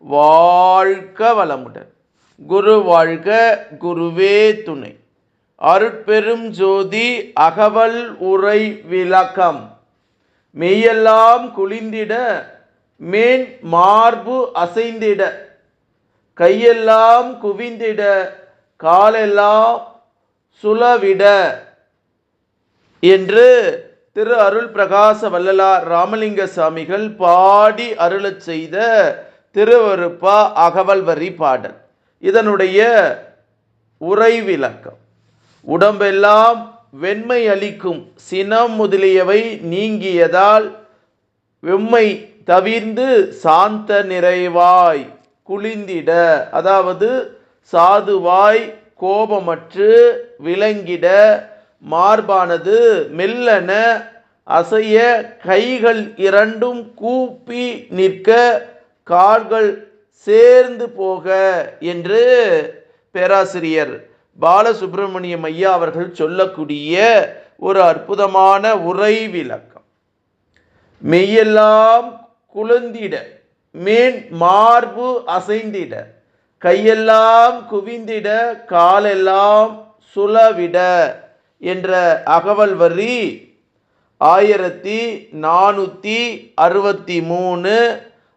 வாழ்க வளமுடன். குரு வாழ்க குருவே துணை. அருட்பெரும் ஜோதி அகவல் உரை விளக்கம். மெய்யெல்லாம் குளிந்திட மேன் மார்பு அசைந்திட. கையெல்லாம் குவிந்திட காலெல்லாம் சுலவிட என்று திரு அருள் பிரகாச வள்ளலார் ராமலிங்க சாமிகள் பாடி அருளச் செய்த திருவருப்பா அகவல் வரி பாடல். இதனுடைய உரை விளக்கம் உடம்பெல்லாம் வெண்மை அளிக்கும் சினம் முதலியவை நீங்கியதால் வெம்மை தவிர்ந்து சாந்த நிறைவாய் குளிந்திட அதாவது சாதுவாய் கோபமற்று விளங்கிட மார்பானது மெல்லன அசைய கைகள் இரண்டும் கூப்பி நிற்க கால்கள் சேர்ந்து போக என்று பேராசிரியர் பாலசுப்பிரமணியம் ஐயா அவர்கள் சொல்லக்கூடிய ஒரு அற்புதமான உரை விளக்கம். மெய்யெல்லாம் குழந்திட மேன் மார்பு அசைந்திட கையெல்லாம் குவிந்திட காலெல்லாம் சுலவிட என்ற அகவல் வரி ஆயிரத்தி நானூற்றி அறுபத்தி மூணு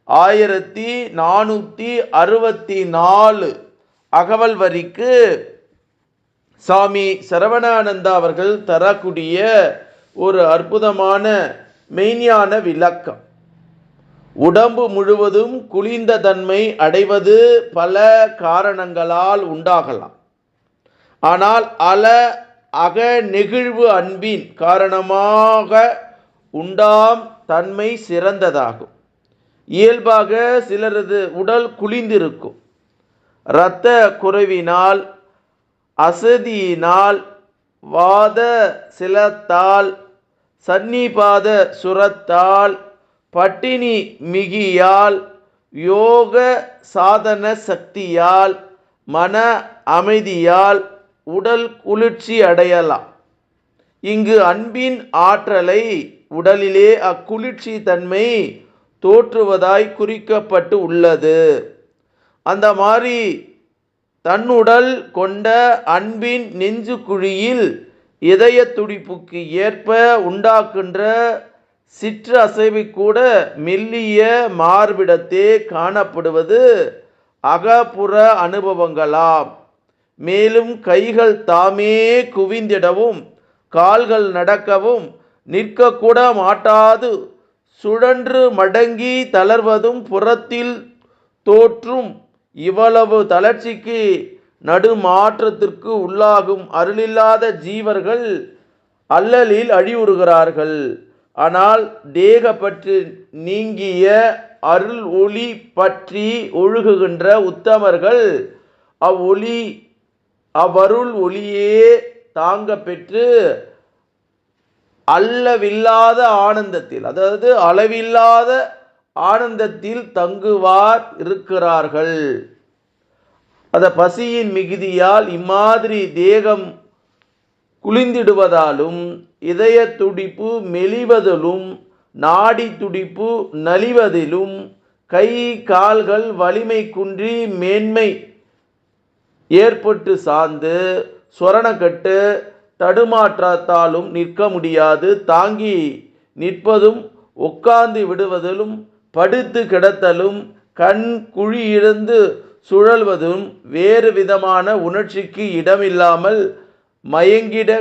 ஆயிரத்தி நானூற்றி அறுபத்தி நாலு அகவல் வரிக்கு சாமி சரவணானந்தா அவர்கள் தரக்கூடிய ஒரு அற்புதமான மெய்ஞான விளக்கம். உடம்பு முழுவதும் குளிர்ந்த தன்மை அடைவது பல காரணங்களால் உண்டாகலாம். ஆனால் அல அக நெகிழ்வு அன்பின் காரணமாக உண்டாம் தன்மை சிறந்ததாகும். இயல்பாக சிலரது உடல் குளிந்திருக்கும். இரத்த குறைவினால் அசதியினால் வாத சிலத்தால் சன்னிபாத சுரத்தால் பட்டினி மிகியால் யோக சாதன சக்தியால் மன அமைதியால் உடல் குளிர்ச்சி அடையலாம். இங்கு அன்பின் ஆற்றலை உடலிலே அக்குளிர்ச்சி தன்மை தோற்றுவதாய் குறிக்கப்பட்டு உள்ளது. அந்த மாதிரி தன்னுடல் கொண்ட அன்பின் நெஞ்சு குழியில் இதய துடிப்புக்கு ஏற்ப உண்டாக்குன்ற சிற்று அசைவு கூட மெல்லிய மார்பிடத்தே காணப்படுவது அகப்புற அனுபவங்களாம். மேலும் கைகள் தாமே குவிந்திடவும் கால்கள் நடக்கவும் நிற்கக்கூட மாட்டாது. சுழன்று மடங்கி தளர்வதும் புறத்தில் தோற்றும் இவ்வளவு தளர்ச்சிக்கு நடுமாற்றத்திற்கு உள்ளாகும் அருளில்லாத ஜீவர்கள் அல்லலில் அழிவுறுகிறார்கள். ஆனால் தேக பற்றி நீங்கிய அருள் ஒளி பற்றி ஒழுகுகின்ற உத்தமர்கள் அவ்வொளி அவ்வருள் ஒளியே தாங்க பெற்று அல்லவில்லாத ஆனந்தத்தில் அதாவது அளவில்லாத ஆனந்தத்தில் தங்குவார் இருக்கிறார்கள். அந்த பசியின் மிகுதியால் இம்மாதிரி தேகம் குளிந்திடுவதாலும் இதய துடிப்பு மெலிவதிலும் நாடி துடிப்பு நலிவதிலும் கை கால்கள் வலிமை குன்றி மேன்மை ஏற்பட்டு சார்ந்து சொரணக்கட்டு தடுமாற்றத்தாலும் நிற்க முடியாது. தாங்கி நிற்பதும் உட்கார்ந்து விடுவதிலும் படுத்து கிடத்தலும் கண் குழியிருந்து சுழல்வதும் வேறு விதமான உணர்ச்சிக்கு இடமில்லாமல் மயங்கிட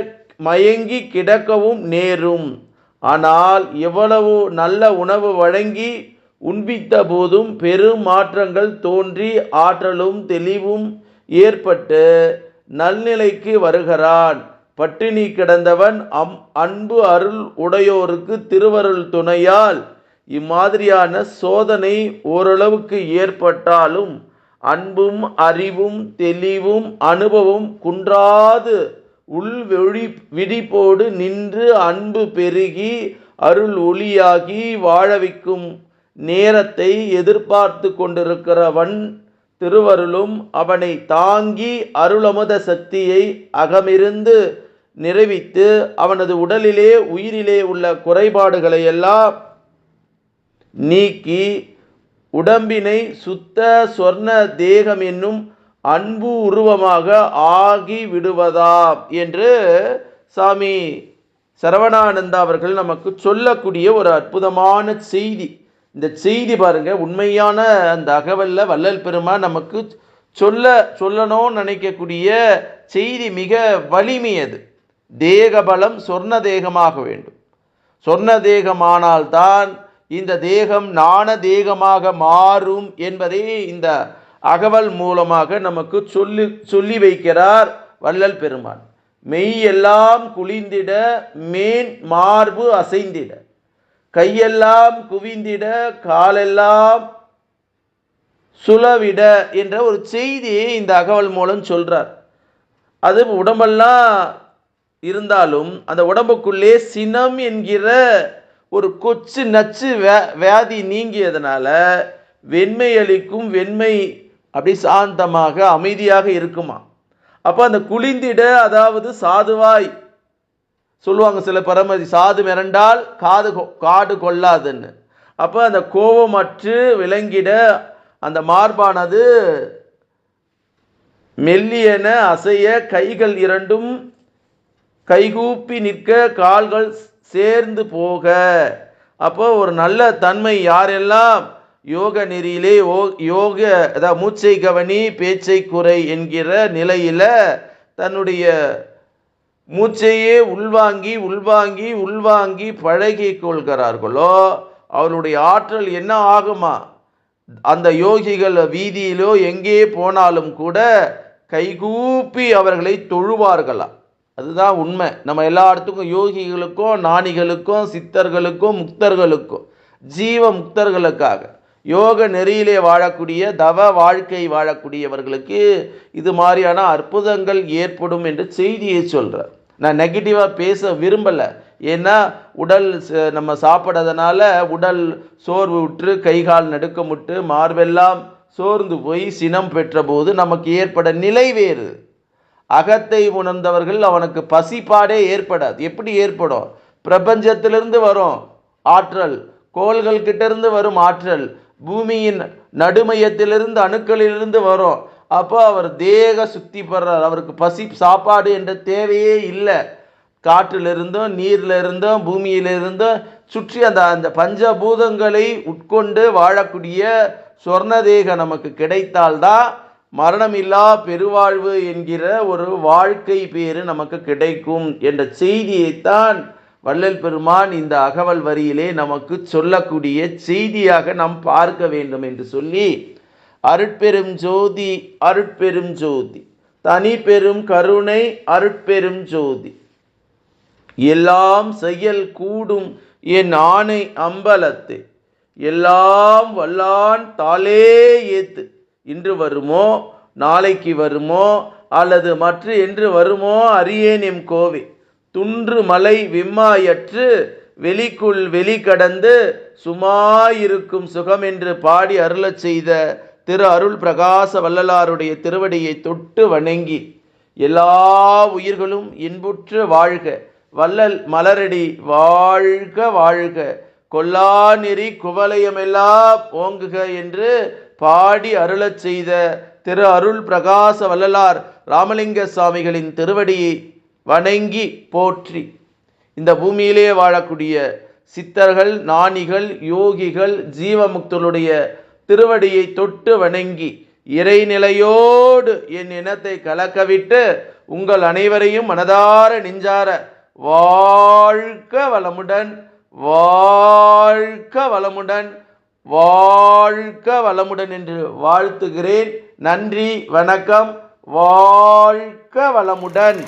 மயங்கி கிடக்கவும் நேரும். ஆனால் எவ்வளவு நல்ல உணவு வழங்கி உண்பித்த போதும் பெரும் மாற்றங்கள் தோன்றி ஆற்றலும் தெளிவும் ஏற்பட்டு நல்நிலைக்கு வருகிறான். பட்டினி கிடந்தவன் அம் அன்பு அருள் உடையோருக்கு திருவருள் துணையால் இம்மாதிரியான சோதனை ஓரளவுக்கு ஏற்பட்டாலும் அன்பும் அறிவும் தெளிவும் அனுபவம் குன்றாது உள் விடிப்போடு விழிப்போடு நின்று அன்பு பெருகி அருள் ஒளியாகி வாழவிக்கும் நேரத்தை எதிர்பார்த்து கொண்டிருக்கிறவன் திருவருளும் அவனை தாங்கி அருளமுத சக்தியை அகமிருந்து நிறைவித்து அவனது உடலிலே உயிரிலே உள்ள குறைபாடுகளை எல்லாம் நீக்கி உடம்பினை சுத்த சொர்ண தேகம் என்னும் அன்பு உருவமாக ஆகி விடுவதாம் என்று சாமி சரவணானந்தா அவர்கள் நமக்கு சொல்லக்கூடிய ஒரு அற்புதமான செய்தி. இந்த செய்தி பாருங்கள் உண்மையான அந்த அகவலில் வள்ளல் பெருமான் நமக்கு சொல்ல சொல்லணும்னு நினைக்கக்கூடிய செய்தி மிக வலிமையது. தேக பலம் சொர்ண தேகமாக வேண்டும். சொர்ண தேகமானால்தான் இந்த தேகம் நாண தேகமாக மாறும் என்பதை இந்த அகவல் மூலமாக நமக்கு சொல்லி சொல்லி வைக்கிறார் வள்ளல் பெருமான். மெய் எல்லாம் குளிந்திட மேன் மார்பு அசைந்திட. கையெல்லாம் குவிந்திட காலெல்லாம் சுழவிட என்ற ஒரு செய்தியை இந்த அகவல் மூலம் சொல்றார். அது உடம்பெல்லாம் இருந்தாலும் அந்த உடம்புக்குள்ளே சினம் என்கிற ஒரு கொச்சு நச்சு வே வியாதி நீங்கியதுனால வெண்மை அளிக்கும் வெண்மை அப்படி சாந்தமாக அமைதியாக இருக்குமா அப்போ அந்த குளிந்திட அதாவது சாதுவாய் சொல்லுவாங்க சில பரமதி சாது மிரண்டால் காது கொ- காடு கொள்ளாதுன்னு. அப்போ அந்த கோபமற்று விளங்கிட அந்த மார்பானது மெல்லியன அசைய கைகள் இரண்டும் கைகூப்பி நிற்க கால்கள் சேர்ந்து போக. அப்போ ஒரு நல்ல தன்மை யாரெல்லாம்? யோக நெறியிலே ஓ- யோக அதாவது மூச்சை கவனி பேச்சை குறை என்கிற நிலையில் தன்னுடைய மூச்சையே உள்வாங்கி உள்வாங்கி உள்வாங்கி பழகி கொள்கிறார்களோ அவருடைய ஆற்றல் என்ன ஆகுமா? அந்த யோகிகள் வீதியிலோ எங்கே போனாலும் கூட கைகூப்பி அவர்களை தொழுவார்களாம் அதுதான் உண்மை. நம்ம எல்லா இடத்துக்கும் யோகிகளுக்கும் ஞானிகளுக்கும் சித்தர்களுக்கும் முக்தர்களுக்கும் ஜீவ முக்தர்களுக்காக. யோக நெறியிலே வாழக்கூடிய தவ வாழ்க்கை வாழக்கூடியவர்களுக்கு இது மாதிரியான அற்புதங்கள் ஏற்படும் என்று செய்தியை சொல்கிறார் நான் நெகட்டிவாக பேச விரும்பலை. ஏன்னா உடல் ச- நம்ம சாப்பிட்றதுனால உடல் சோர்வு விட்டு கை கால் நடுக்கமுட்டு மார்பெல்லாம் சோர்ந்து போய் சினம் பெற்றபோது நமக்கு ஏற்பட நிலை வேறு. அகத்தை உணர்ந்தவர்கள் அவனுக்கு பசிப்பாடே ஏற்படாது. எப்படி ஏற்படும்? பிரபஞ்சத்திலிருந்து வரும் ஆற்றல் கோள்கள் கிட்டேருந்து வரும் ஆற்றல் பூமியின் நடுமையத்திலிருந்து அணுக்களிலிருந்து வரும். அப்போ அவர் தேக சுத்தி பெறார் அவருக்கு பசி சாப்பாடு என்ற தேவையே இல்லை. காற்றிலிருந்தும் நீர்லிருந்தும் பூமியிலிருந்தும் சுற்றி அந்த அந்த பஞ்சபூதங்களை உட்கொண்டு வாழக்கூடிய சொர்ணதேக நமக்கு கிடைத்தால்தான் மரணமில்லா பெருவாழ்வு என்கிற ஒரு வாழ்க்கை பேரு நமக்கு கிடைக்கும் என்ற செய்தியைத்தான் வள்ளல் பெருமான் இந்த அகவல் வரியிலே நமக்கு சொல்லக்கூடிய செய்தியாக நாம் பார்க்க வேண்டும் என்று சொல்லி அருட்பெரும் ஜோதி அருட்பெரும் ஜோதி தனி பெரும் கருணை அருட்பெரும் ஜோதி. எல்லாம் செயல் கூடும் என் ஆணை அம்பலத்து எல்லாம் வல்லான் தாளே ஏத்து. இன்று வருமோ நாளைக்கு வருமோ அல்லது மற்ற என்று வருமோ அறியேன் எம் கோவை. துன்று மலை விம்மாயற்று வெளிக்குள் வெளி கடந்து சுமாயிருக்கும் சுகம் என்று பாடி அருளச் செய்த திரு அருள் பிரகாச வள்ளலாருடைய திருவடியை தொட்டு வணங்கி எல்லா உயிர்களும் இன்புற்று வாழ்க. வள்ளல் மலரடி வாழ்க வாழ்க. கொல்லா நெறி குவலயமெல்லாம் ஓங்குக என்று பாடி அருளச் செய்த திரு அருள் பிரகாச வள்ளலார் ராமலிங்க சுவாமிகளின் திருவடியை வணங்கி போற்றி. இந்த பூமியிலே வாழக்கூடிய சித்தர்கள் நாணிகள் யோகிகள் ஜீவமுக்தருடைய திருவடியை தொட்டு வணங்கி இறைநிலையோடு என் இனத்தை கலக்கவிட்டு உங்கள் அனைவரையும் மனதார நெஞ்சார வாழ்க வளமுடன் வாழ்க வளமுடன் வாழ்க வளமுடன் என்று வாழ்த்துகிறேன். நன்றி வணக்கம் வாழ்க வளமுடன்.